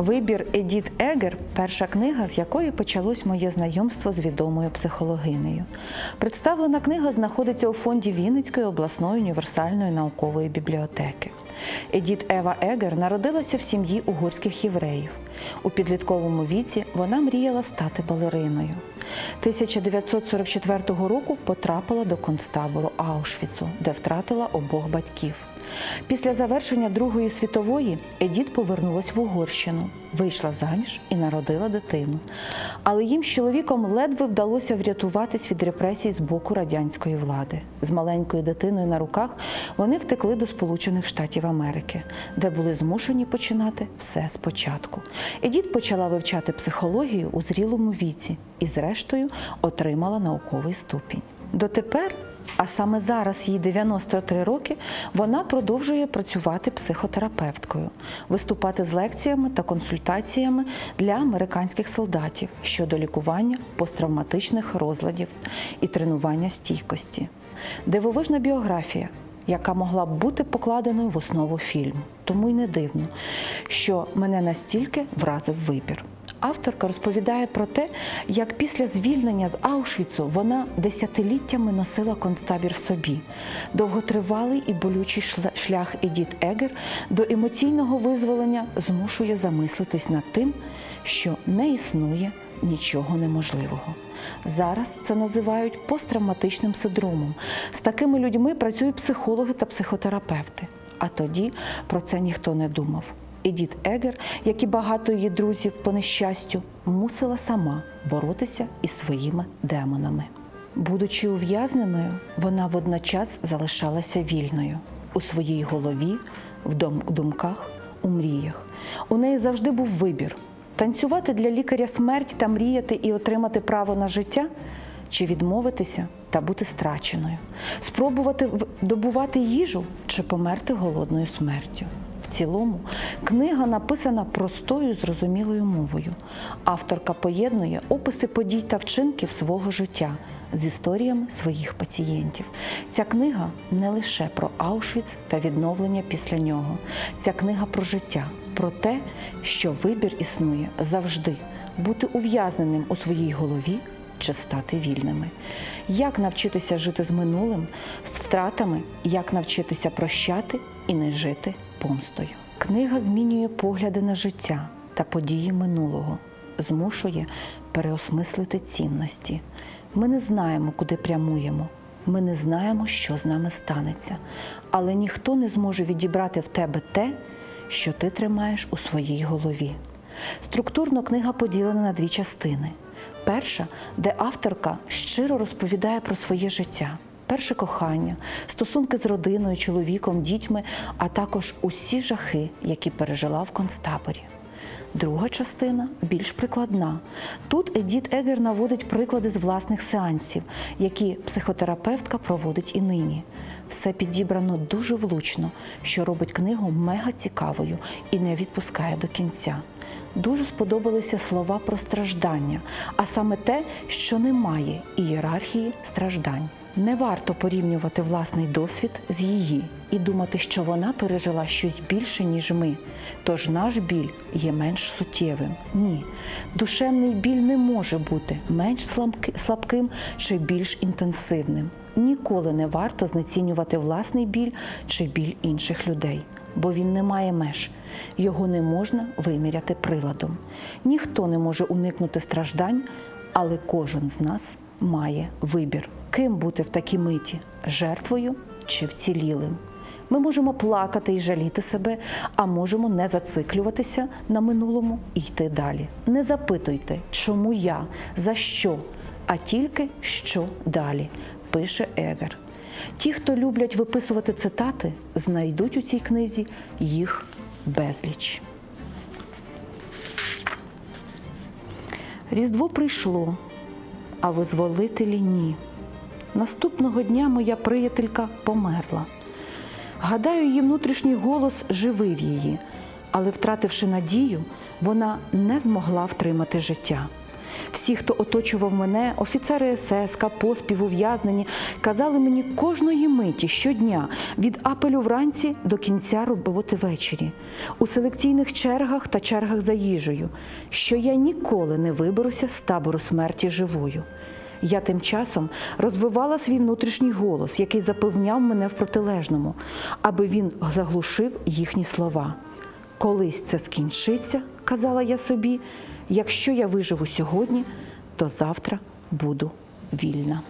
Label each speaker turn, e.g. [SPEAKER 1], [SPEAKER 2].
[SPEAKER 1] Вибір Едіт Егер перша книга, з якої почалось моє знайомство з відомою психологинею. Представлена книга знаходиться у фонді Вінницької обласної універсальної наукової бібліотеки. Едіт Ева Егер народилася в сім'ї угорських євреїв. У підлітковому віці вона мріяла стати балериною. 1944 року потрапила до концтабору Аушвіцу, де втратила обох батьків. Після завершення Другої світової Едіт повернулась в Угорщину, вийшла заміж і народила дитину. Але їм з чоловіком ледве вдалося врятуватись від репресій з боку радянської влади. З маленькою дитиною на руках вони втекли до Сполучених Штатів Америки, де були змушені починати все спочатку. Едіт почала вивчати психологію у зрілому віці і, зрештою, отримала науковий ступінь. Дотепер а саме зараз їй 93 роки, вона продовжує працювати психотерапевткою, виступати з лекціями та консультаціями для американських солдатів щодо лікування посттравматичних розладів і тренування стійкості. Дивовижна біографія, яка могла б бути покладеною в основу фільму. Тому й не дивно, що мене настільки вразив вибір. Авторка розповідає про те, як після звільнення з Аушвіцу вона десятиліттями носила концтабір в собі. Довготривалий і болючий шлях Едіт Егер до емоційного визволення змушує замислитись над тим, що не існує нічого неможливого. Зараз це називають посттравматичним синдромом. З такими людьми працюють психологи та психотерапевти. А тоді про це ніхто не думав. Едіт Егер, як і багато її друзів по нещастю, мусила сама боротися із своїми демонами. Будучи ув'язненою, вона водночас залишалася вільною у своїй голові, в думках, у мріях. У неї завжди був вибір танцювати для лікаря смерть та мріяти і отримати право на життя, чи відмовитися та бути страченою, спробувати добувати їжу чи померти голодною смертю. Цілому книга написана простою зрозумілою мовою. Авторка поєднує описи подій та вчинків свого життя з історіями своїх пацієнтів. Ця книга не лише про Аушвіц та відновлення після нього. Ця книга про життя, про те, що вибір існує завжди бути ув'язненим у своїй голові. Чи стати вільними, як навчитися жити з минулим, з втратами, як навчитися прощати і не жити помстою. Книга змінює погляди на життя та події минулого, змушує переосмислити цінності. Ми не знаємо, куди прямуємо. Ми не знаємо, що з нами станеться, але ніхто не зможе відібрати в тебе те, що ти тримаєш у своїй голові. Структурно книга поділена на дві частини. Перша, де авторка щиро розповідає про своє життя перше кохання, стосунки з родиною, чоловіком, дітьми, а також усі жахи, які пережила в концтаборі. Друга частина більш прикладна. Тут Едіт Егер наводить приклади з власних сеансів, які психотерапевтка проводить і нині. Все підібрано дуже влучно, що робить книгу мега цікавою і не відпускає до кінця. Дуже сподобалися слова про страждання, а саме те, що немає ієрархії страждань. Не варто порівнювати власний досвід з її і думати, що вона пережила щось більше, ніж ми. Тож наш біль є менш суттєвим. Ні, душевний біль не може бути менш слабким чи більш інтенсивним. Ніколи не варто знецінювати власний біль чи біль інших людей, бо він не має меж. Його не можна виміряти приладом. Ніхто не може уникнути страждань, але кожен з нас має вибір, ким бути в такій миті жертвою чи вцілілим. Ми можемо плакати і жаліти себе, а можемо не зациклюватися на минулому і йти далі. Не запитуйте, чому я, за що, а тільки що далі, пише Егер. Ті, хто люблять виписувати цитати, знайдуть у цій книзі їх безліч. Різдво прийшло а визволителі ні. Наступного дня моя приятелька померла. Гадаю, її внутрішній голос живив її, але, втративши надію, вона не змогла втримати життя. Всі, хто оточував мене, офіцери СС, капо, співув'язнені, казали мені кожної миті щодня від апелю вранці до кінця роботи ввечері, у селекційних чергах та чергах за їжею, що я ніколи не виберуся з табору смерті живою. Я тим часом розвивала свій внутрішній голос, який запевняв мене в протилежному, аби він заглушив їхні слова. Колись це скінчиться, казала я собі, якщо я виживу сьогодні, то завтра буду вільна.